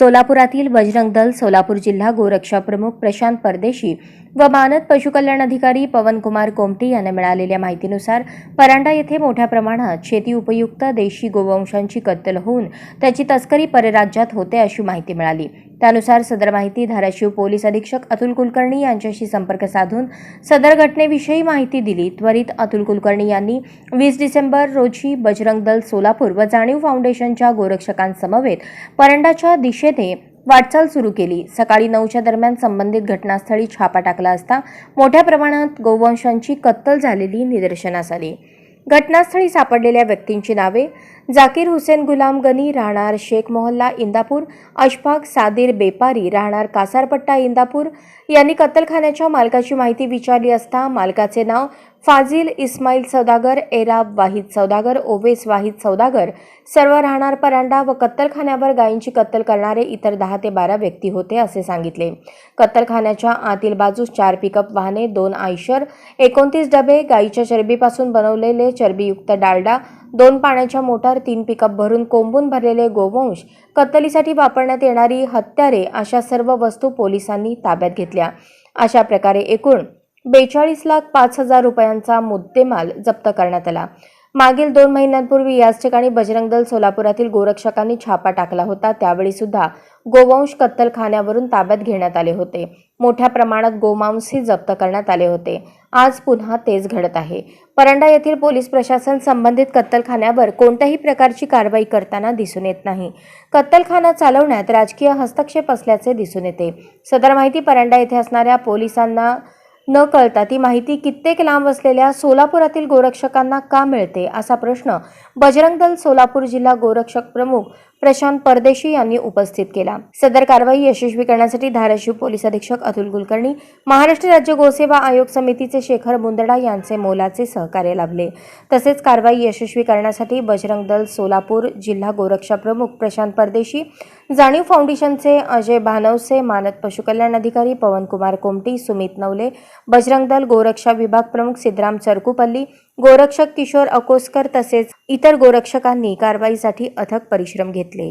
सोलापुरातील बजरंग दल सोलापूर जिल्हा गोरक्षा प्रमुख प्रशांत परदेशी व मानद पशुकल्याण अधिकारी पवनकुमार कोमटी यांना मिळालेल्या माहितीनुसार परांडा येथे मोठ्या प्रमाणात शेती उपयुक्त देशी गोवंशांची कत्तल होऊन त्याची तस्करी परराज्यात होते अशी माहिती मिळाली. त्यानुसार सदर माहिती धाराशिव पोलीस अधीक्षक अतुल कुलकर्णी यांच्याशी संपर्क साधून सदर घटनेविषयी माहिती दिली. त्वरित अतुल कुलकर्णी यांनी वीस डिसेंबर रोजी बजरंग दल सोलापूर व जाणीव फाउंडेशनच्या गोरक्षकांसमवेत परंडाच्या दिशेने वाटचाल सुरू केली. सकाळी नऊच्या दरम्यान संबंधित घटनास्थळी छापा टाकला असता मोठ्या प्रमाणात गोवंशांची कत्तल झालेली निदर्शनास आली. घटनास्थळी सापडलेल्या व्यक्तींची नावे जाकीर हुसेन गुलाम गनी राहणार शेख मोहल्ला इंदापूर अशफाक सादिर बेपारी राहणार कासारपट्टा इंदापूर. यांनी कत्तलखान्याच्या मालकाची माहिती विचारली असता मालकाचे नाव फाजिल इस्माईल सौदागर एराब वाहिद सौदागर ओवेस वाहिद सौदागर सर्व राहणार परांडा व कत्तलखान्यावर गायींची कत्तल करणारे इतर दहा ते बारा व्यक्ती होते असे सांगितले. कत्तलखान्याच्या आतील बाजूस चार पिकअप वाहने दोन आयशर एकोणतीस डबे गायीच्या चरबीपासून बनवलेले चरबीयुक्त डालडा दोन पाण्याच्या मोटार तीन पिकअप भरून कोंबून भरलेले गोवंश कत्तलीसाठी वापरण्यात येणारी हत्यारे अशा सर्व वस्तू पोलिसांनी ताब्यात घेतल्या. अशा प्रकारे एकूण बेचाळीस लाख पाच हजार रुपयांचा मुद्देमाल जप्त करण्यात आला. मागील दोन महिन्यांपूर्वी याच ठिकाणी बजरंग दल सोलापुरातील गोरक्षकांनी छापा टाकला होता. त्यावेळी सुद्धा गोवंश कत्तलखान्यावरून ताब्यात घेण्यात आले होते. मोठ्या प्रमाणात गोमांसही जप्त करण्यात आले होते. आज पुन्हा तेच घडत आहे. परंडा येथील पोलीस प्रशासन संबंधित कत्तलखान्यावर कोणत्याही प्रकारची कारवाई करताना दिसून येत नाही. कत्तलखाना चालवण्यात राजकीय हस्तक्षेप असल्याचे दिसून येते. सदर माहिती परंडा येथे असणाऱ्या पोलिसांना न कळता ती माहिती कित्येक लांब असलेल्या सोलापुरातील गोरक्षकांना का मिळते असा प्रश्न बजरंग दल सोलापूर जिल्हा गोरक्षक प्रमुख प्रशांत परदेशी यांनी उपस्थित केला. सदर कारवाई यशस्वी करण्यासाठी धाराशिव पोलीस अधीक्षक अतुल कुलकर्णी महाराष्ट्र राज्य गोसेवा आयोग समितीचे शेखर मुंदडा यांचे मोलाचे सहकार्य लाभले. तसेच कारवाई यशस्वी करण्यासाठी बजरंग दल सोलापूर जिल्हा गोरक्षा प्रमुख प्रशांत परदेशी जाणीव फाउंडेशनचे अजय भानवसे मानद पशुकल्याण अधिकारी पवनकुमार कोमटी सुमित नवले बजरंग दल गोरक्षा विभाग प्रमुख सिद्धराम चरकुपल्ली गोरक्षक किशोर अकोस्कर तसेच इतर गोरक्षकांनी कारवाईसाठी अथक परिश्रम घेतले.